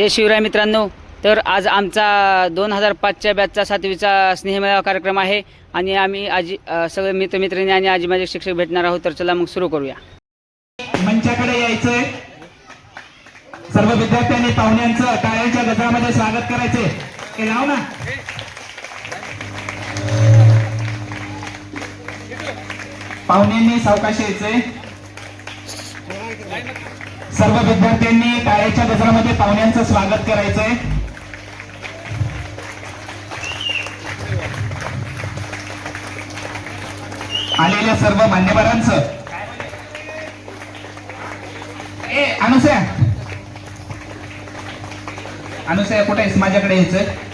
जय शिवराय मित्रांनो. तर आज आमचा दोन हजार पाचच्या बॅचचा सातवीचा स्नेहमेळावा कार्यक्रम आहे आणि आम्ही आजी अ, सगळे मित्रमित्रांनी आणि आजी माझे शिक्षक भेटणार आहोत. तर चला मग सुरू करूया. मंचाकडे यायचंय. सर्व विद्यार्थ्यांनी पाहुण्यांचं टाळ्यांच्या गजरामध्ये स्वागत करायचे हे लाव ना. पाहुण्यांनी सावकाश यायचंय. सर्व विद्यार्थ्यांनी टाळ्याच्या गजरामध्ये पाहुण्यांचं स्वागत करायचंय. आलेल्या सर्व मान्यवरांचं. ए अनुसया. अनुसया कुठे आहेस? माझ्याकडे यायचं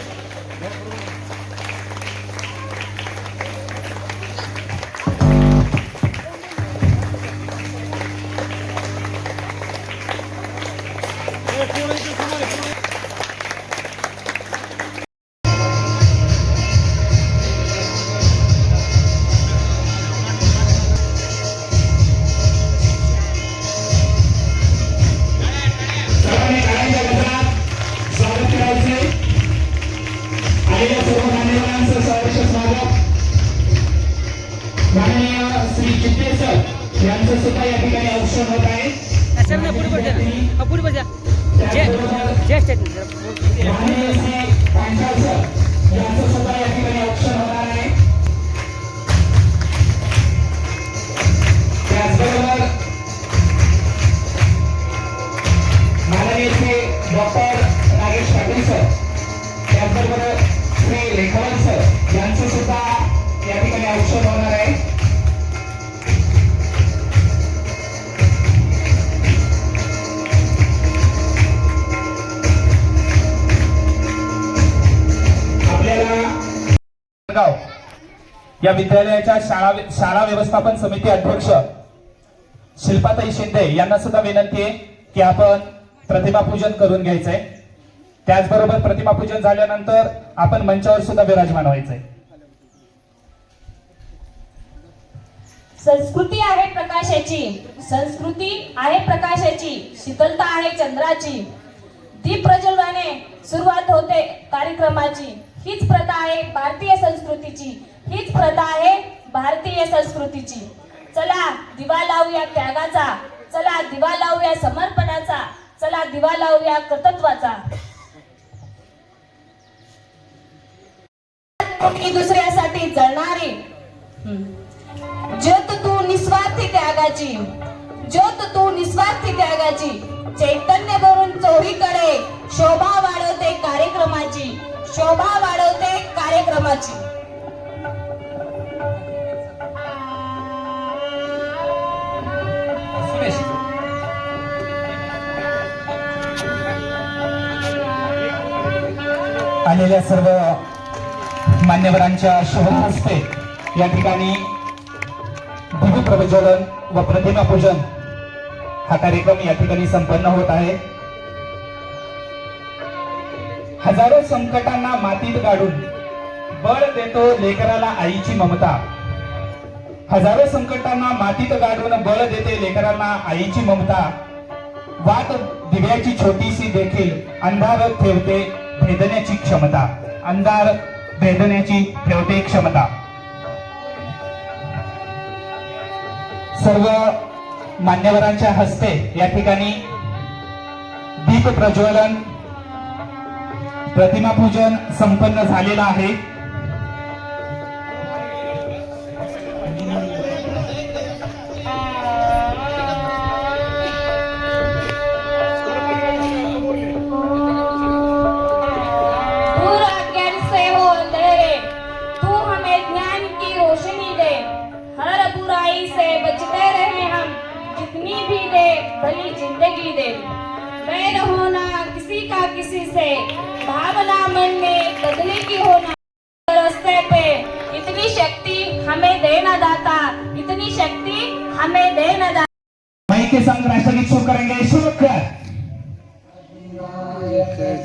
या ठिकाणी औक्षण होत आहे माननीय या विद्यालयाच्या शाळा शाळा व्यवस्थापन समिती अध्यक्ष शिल्पाताई शिंदे यांना सुद्धा विनंती आहे की आपण प्रतिमा पूजन करून घ्यायचंय. त्याचबरोबर प्रतिमा पूजन झाल्यानंतर आपण मंचावर सुद्धा विराजमान व्हायचंय. संस्कृती आहे प्रकाशाची संस्कृती आहे प्रकाशाची शीतलता आहे चंद्राची. दीप प्रज्वलनाने सुरुवात होते कार्यक्रमाची. हीच प्रथा आहे भारतीय संस्कृतीची. हीच प्रथा आहे भारतीय संस्कृतीची. चला दिवा लावूया त्यागाचा. चला दिवा लावूया समर्पणाचा. चला दिवा लावूया कर्तत्वाचा. दुसऱ्यासाठी जळणारी. ज्योत तू निस्वार्थी त्यागाची. ज्योत तू निस्वार्थी त्यागाची. चैतन्य भरून चोरीकडे. शोभा वाढवते कार्यक्रमाची. शोभा वाढवते कार्यक्रमाची. आलेल्या सर्व मान्यवरांच्या शुभ हस्ते या ठिकाणी दिव्य प्रज्वलन व प्रतिमा पूजन हा कार्यक्रम या ठिकाणी संपन्न होत आहे. संकटांना मातीत काढून बळ देतो लेकराला आईची ममता. हजारो संकटांना मातीत गाडून बळ देते लेकरांना आईची ममता. वाट दिव्याची छोटीशी देखील अंधार ठेवते भेदण्याची क्षमता. अंधार भेदण्याची ठेवते क्षमता. सर्व मान्यवरांच्या हस्ते या ठिकाणी दीप प्रज्वलन प्रतिमा पूजन संपन्न झालेलं आहे. दूर अज्ञान से हो अंधेरे तू हमें ज्ञान की रोशनी दे। हर बुराई से बचते रहे हम जितनी भी दे भली जिंदगी दे। बैर होना किसी का किसी से। भावना मन में बदले की होना रास्ते पे। इतनी शक्ति हमें देना दाता इतनी शक्ति हमें देना दाता। माई के संग राष्ट्रगीत शुरू करेंगे शुरू कर।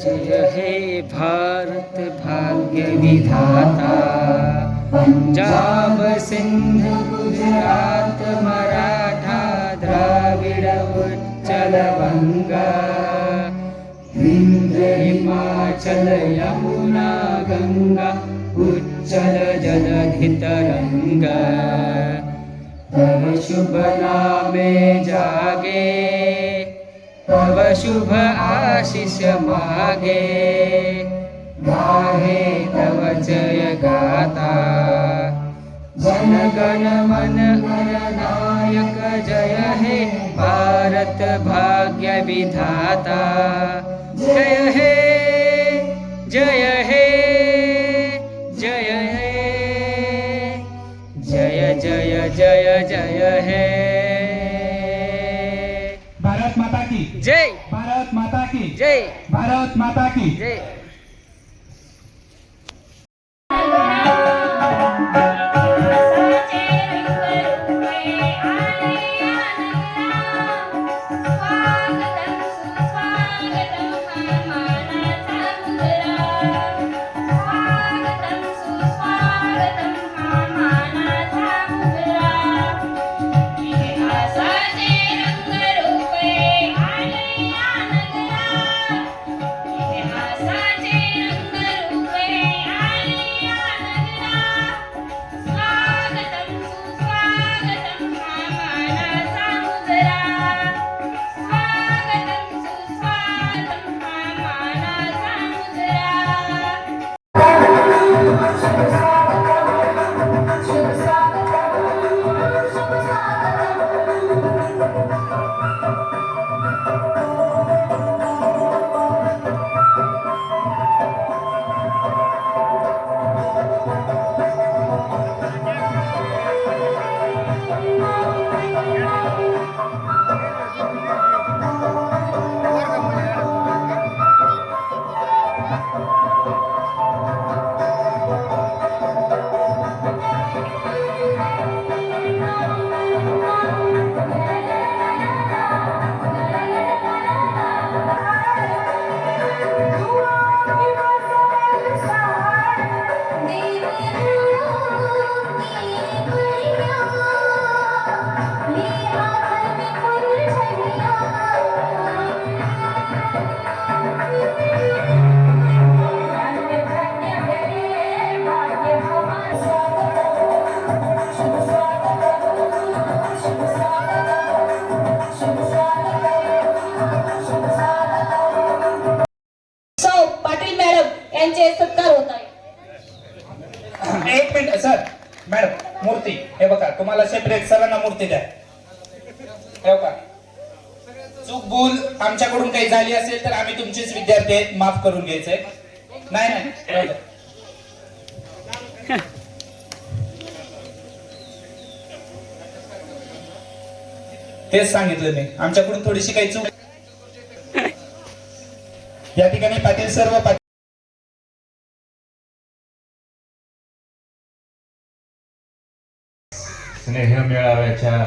जय हे भारत भाग्य विधाता। पंजाब सिंध गुजरात मराठा यमुना गंगा उच्चल जलधितरंग तव शुभ नामे जागे तव शुभ आशीष मागे। गाहे तव जय गाता जन गण मन नायक जय हे भारत भाग्य विधाता। जय हे जय हे जय हे जय जय जय जय हे। भारत माता की। जय। भारत माता की। जय। भारत माता की। जय। ते माफ करून घ्यायचंय. नाही नाही. तेच सांगितलं मी. आमच्याकडून थोडीशी काही चूक या ठिकाणी पाटील सर्व पाटील स्नेह मेळाव्याच्या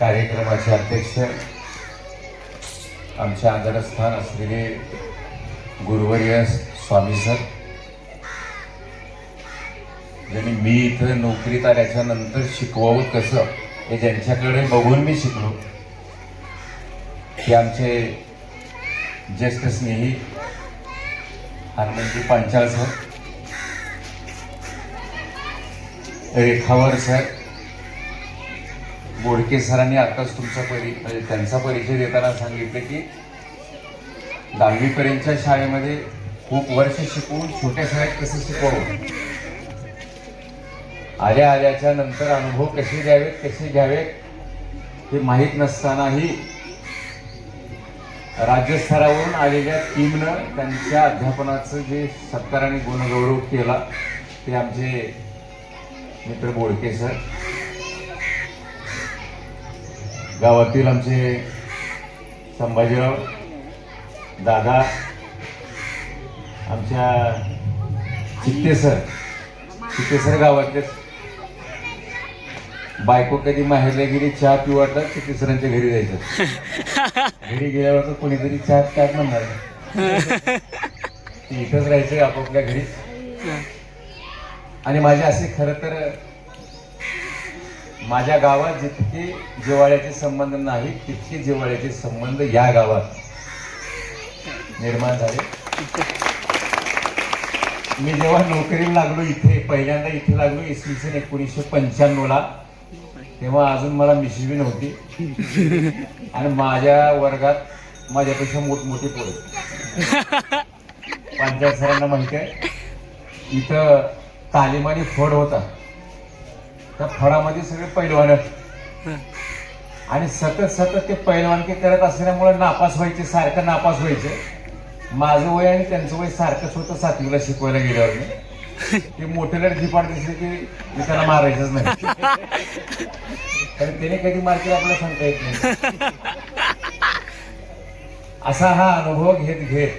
कार्यक्रमाचे अध्यक्ष आमच्या आदरस्थान असलेले गुरुवर्य स्वामी सर. ज्यांनी मी इथं नोकरीत आल्याच्यानंतर शिकवावं कसं हे ज्यांच्याकडे बघून मी शिकलो. ते आमचे ज्येष्ठ स्नेही हनुमंती पांचाळ सर. रेखावर सर. बोडके सरांनी आताच तुमचा परि म्हणजे त्यांचा परिचय देताना सांगितलं की दहावीपर्यंतच्या शाळेमध्ये खूप वर्ष शिकवून छोट्या शाळेत कसं शिकवून आल्या आल्याच्यानंतर अनुभव कसे द्यावेत कसे घ्यावेत हे माहीत नसतानाही राज्यस्तरावरून आलेल्या टीमनं त्यांच्या अध्यापनाचं जे सत्कार आणि गुणगौरव केला ते आमचे मित्र बोडके सर गावातील आमचे संभाजीराव दादा आमच्या चित्ते सर चित्ते सर गावातलेच बायको कधी माहेरला गेली चहा पिऊ वाटलं चित्ते सरांच्या घरी जायचं. घरी गेल्यावर तर कोणीतरी चहा काय म्हणणार. इथंच राहायचं आपापल्या घरी आणि माझे असे खरं तर माझ्या गावात जितके जिव्हाळ्याचे संबंध नाहीत तितके जिव्हाळ्याचे संबंध या गावात निर्माण झाले. मी जेव्हा नोकरीला लागलो इथे पहिल्यांदा इथे लागलो इसवी सन एकोणीसशे पंच्याण्णवला. तेव्हा अजून मला मिशी बी नव्हती. आणि माझ्या वर्गात माझ्यापेक्षा मोठमोठे पोरं पंचायत सरांना माहिती आहे. इथं तालिमानी फड होता. त्या फडामध्ये सगळे पैलवान आणि सतत सतत ते पैलवानकी करत असल्यामुळे नापास व्हायचे सारखं नापास व्हायचे. माझं वय आणि त्यांचं वय सारखंच होतं सातवीला शिकवायला गेल्यावर मी. ते मोठ्याला झिपाड दिसले की मी त्याला मारायचंच नाही. कारण त्याने कधी मारतील आपल्याला सांगता येत नाही. असा हा अनुभव घेत घेत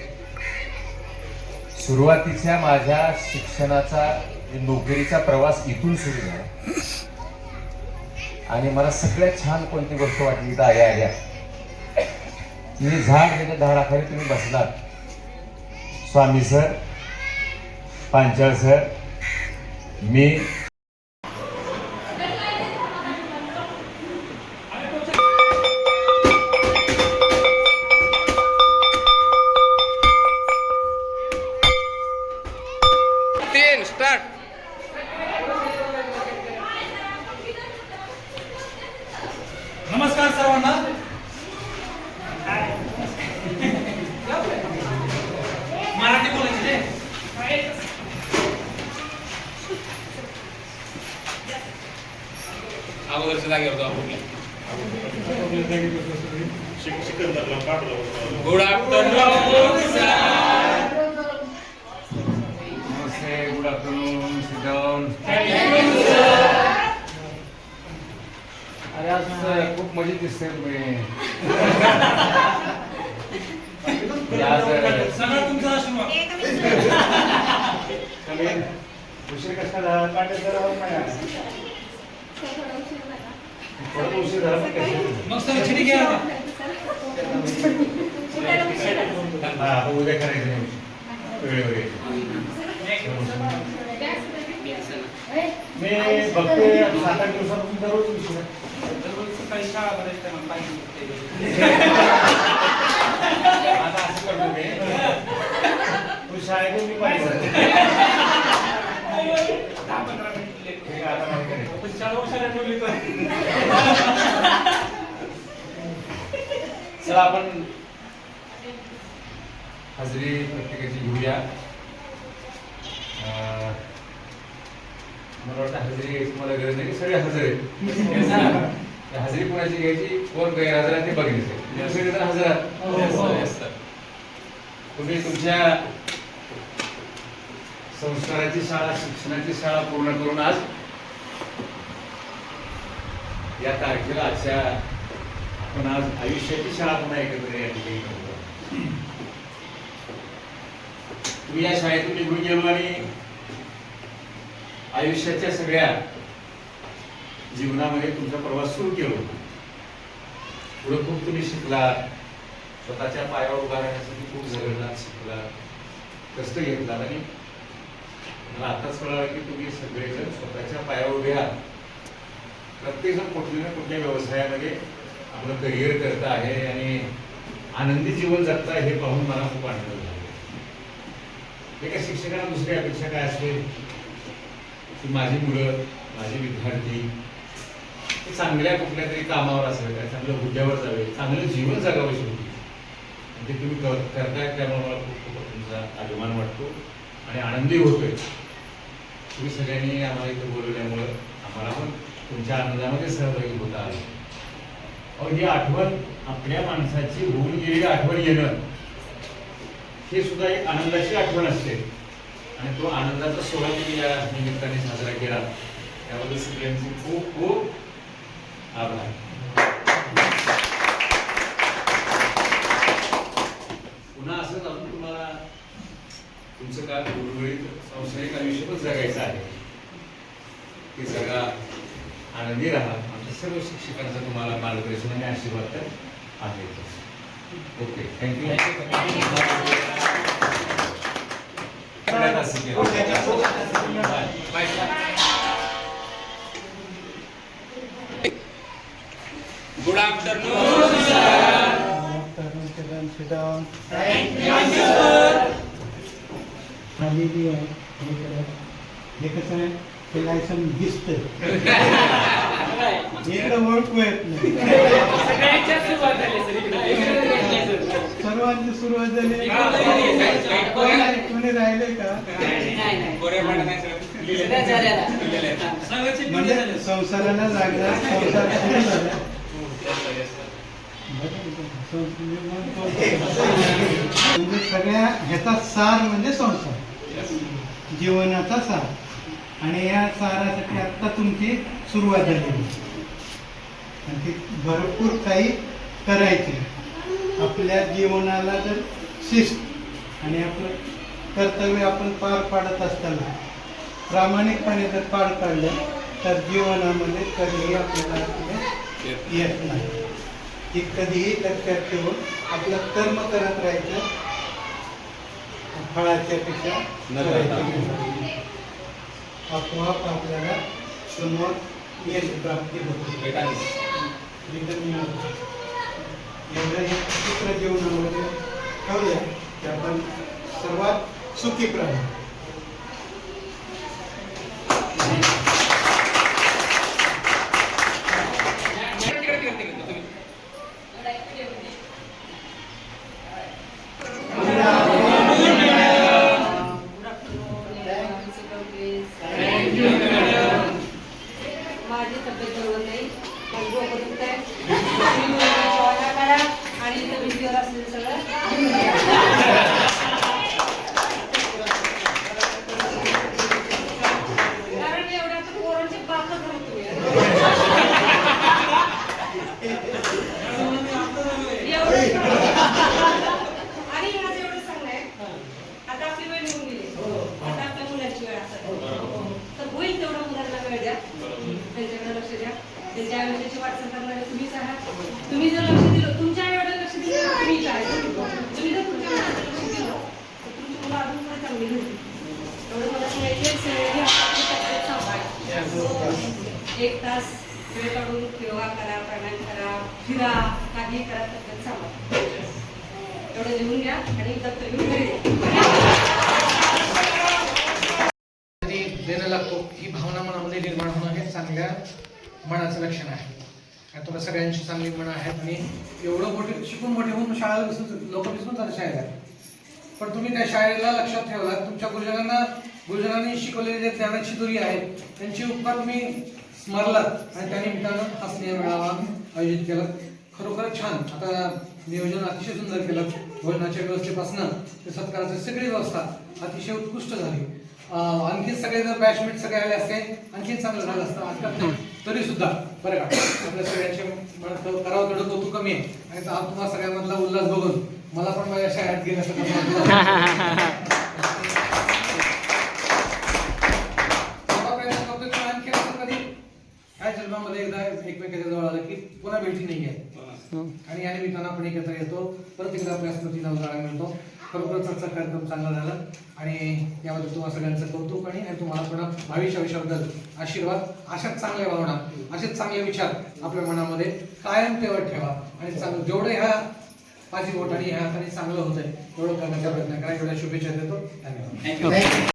सुरुवातीच्या माझ्या शिक्षणाचा नोकरीचा प्रवास इथून सुरू झाला. आणि मला सगळ्यात छान कोणती गोष्ट वाटली इथं आल्या आल्या. मी झाड त्याच्या झाडाखाली तुम्ही बसलात. स्वामी सर पांचाळ सर मी मजेत दिसते तुम्ही आज सगळं तुमचा आशीर्वाद उशीर कसा झाला पाट्या जरा थोडं उशीर झाला पण कशी मग सर छिडी घ्या आता. हा आता उद्या करायचं नाही वेळेवर यायचं. मी बघतोय सात आठ दिवसापासून दररोज उशीर आहे. आता असं करतो मी तू शाळेतून मी पाणी भरतो. ठीक आहे, आता नाही करायचं. चला आपण हजेरी प्रत्येकाची घेऊया. मला वाटतं हजेरी तुम्हाला गरज नाही. सगळे हजर आहेत. हजेरी कोणाची घ्यायची? कोण गैरहजर आहे ते बघायचं जण हजर आहात. तुम्ही तुमच्या संस्काराची शाळा शिक्षणाची शाळा पूर्ण करून आज या तारखेला आजच्या आपण आज आयुष्याची शाळा पुन्हा एकत्र या ठिकाणी करतो. तुम्ही या शाळेतून निघून गेलो आणि आयुष्याच्या सगळ्या जीवनामध्ये तुमचा प्रवास सुरू केलो. पुढे खूप तुम्ही शिकला स्वतःच्या पायावर उभा राहण्यासाठी खूप झगडला शिकलात. कष्ट घेतलात आणि मला आताच कळालं की तुम्ही सगळेजण स्वतःच्या पायावर उभे आहात. प्रत्येकजण कुठल्या ना कुठल्या व्यवसायामध्ये आपलं करिअर करत आहे आणि आनंदी जीवन जगत आहे हे पाहून मला खूप आनंद झाला. एका शिक्षकाला दुसरी अपेक्षा काय असेल? की माझी मुलं माझे विद्यार्थी चांगल्या कुठल्या तरी कामावर असावे काय चांगल्या हुद्द्यावर जावे चांगलं जीवन जगावं शेवटी. आणि ते तुम्ही कर- करताय त्यामुळे मला खूप खूप तुमचा अभिमान वाटतो आणि आनंदी होतोय. तुम्ही सगळ्यांनी आम्हाला इथे बोलवल्यामुळं आम्हाला पण तुमच्या आनंदामध्ये सहभागी होता आलं. अहो ही आठवण आपल्या माणसाची होऊन गेलेली आठवण येणं हे सुद्धा एक आनंदाची आठवण असते. आणि तो आनंदाचा सोहळा तुम्ही या निमित्ताने साजरा केला. त्याबद्दल सगळ्यांचे खूप खूप आभार. पुन्हा असंच अजून तुम्हाला तुमचं काय उर्वरित संसारिक आयुष्य पण जगायचं आहे. ते जगा आनंदी राहा. आमच्या सर्व शिक्षकांचा तुम्हाला मार्गदर्शन आणि आशीर्वाद तर आहे ओके थँक्यू Sit down. हे. हे कसं आहे ते लायसन दिसतं इकडं ओळखू येत नाही सर्वांची सुरुवात झाली कोणी आहे? कोणी राहिले का म्हणजे संसाराला लागला संसार सुरू झाला म्हणजे सगळ्या ह्याचा सार म्हणजे संसार. जीवनाचा सार. आणि या सारासाठी आत्ता तुमची सुरुवात झालेली आणि ती भरपूर काही करायची आपल्या जीवनाला जर शिस्त आणि आपलं कर्तव्य आपण पार पाडत असताना प्रामाणिकपणे जर पार पाडलं तर जीवनामध्ये कधीही आपल्याला येत नाही. ती कधीही लक्षात ठेवून आपलं कर्म करत राहायचं फळाच्या पेक्षा. आपोआप आपल्याला समोर यश प्राप्ती होते. एवढं हे चित्र जीवनामध्ये ठेवूया की आपण सर्वात सुखी प्राणी माझी तब्येत बरोबर नाही माझं डोकं दुखतंय तुम्ही जेवणा करा आणि इथं भिंतीवर असलेलं सगळं कारण एवढ्या तर पोरांचे बापच राहतो एवढं आणि माझं एवढं सांगणं आहे आता आपली वेळ निघून गेली आता आपल्या मुलाची वेळ असते तर होईल तेवढं मुलांना वेळ द्या त्यांच्याकडे लक्ष द्या त्यांच्या आयुष्याची वाटचाल करणारे तुम्हीच आहात तुम्ही जर लक्ष दिलं तुमच्या आईवडिला लक्ष दिलं तर तुम्हीच आहे तुम्ही जर तुमच्या मुलाकडे लक्ष दिलं तर तुमची मुलं अजून पुढे चांगली होतील एवढं मला सांगायचं सगळी आपली तब्येत सांभाळा एक तास वेळ काढून योगा करा प्राणायाम करा फिरा काही करा तब्येत सांभाळा. एवढं लिहून घ्या आणि दत्त घेऊन घरी देणं लागतो. ही भावना मनामध्ये निर्माण होणं हे चांगल्या मनाचं लक्षण आहे. तुला सगळ्यांची चांगली मनं आहेत आणि एवढं मोठे शिकून मोठे होऊन शाळेला विसरून लोक विसरून जातात शाळेला पण तुम्ही त्या शाळेला लक्षात ठेवला तुमच्या गुरुजनांना गुरुजनांनी शिकवलेली जे ज्ञानाची दुरी आहे त्यांची उपकार तुम्ही स्मरलात. आणि त्या निमित्तानं हा स्नेह मेळावा आयोजित केला. खरोखर छान. आता नियोजन अतिशय सुंदर केलं. भोजनाच्या व्यवस्थेपासून ते सत्काराची सगळी व्यवस्था अतिशय उत्कृष्ट झाली. आणखी सगळे जर बॅचमेट सगळे आले असते. आणखी चांगलं झालं असतं. आजकाल तरी सुद्धा बरं का? आपल्या सगळ्यांचे करावं तेवढं कौतुक कमी आहे. आणि आज तुम्हाला सगळ्यांमधला उल्हास बघून मला पण माझ्या शाळेत गेल्यासारखं बाबा प्रयत्न करतोय पण आणखी असं कधी काय जन्मामध्ये एकदा एकमेकाच्या जवळ आलं की पुन्हा भेटी नाही आहे. आणि या निमित्तानं आपण एकत्र येतो. परत एकदा आपल्या स्मृतीला उजाळा मिळतो. खरोखरच आजचा कार्यक्रम चांगला झाला. आणि याबद्दल तुम्हाला सगळ्यांचं कौतुक आणि तुम्हाला पुन्हा भावी आयुष्याबद्दल आशीर्वाद. अशाच चांगल्या भावना असेच चांगले विचार आपल्या मनामध्ये कायम तेवढ ठेवा. आणि चांगलं जेवढं ह्या माझी बोट आणि ह्या हाताने चांगलं होतंय तेवढं करण्याचा प्रयत्न करा. एवढ्या शुभेच्छा देतो. धन्यवाद.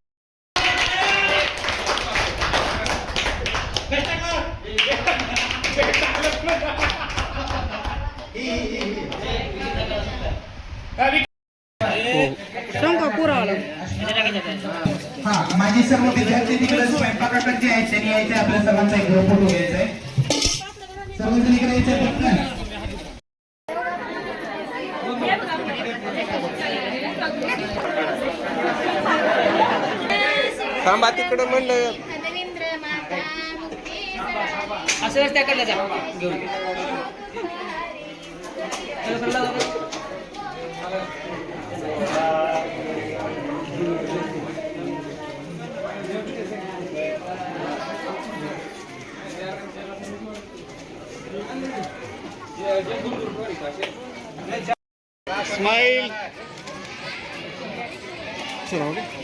थांबा तिकडं म्हणलं. असं रस्त्याकडलं जा घेऊन Smile. Sir, okay.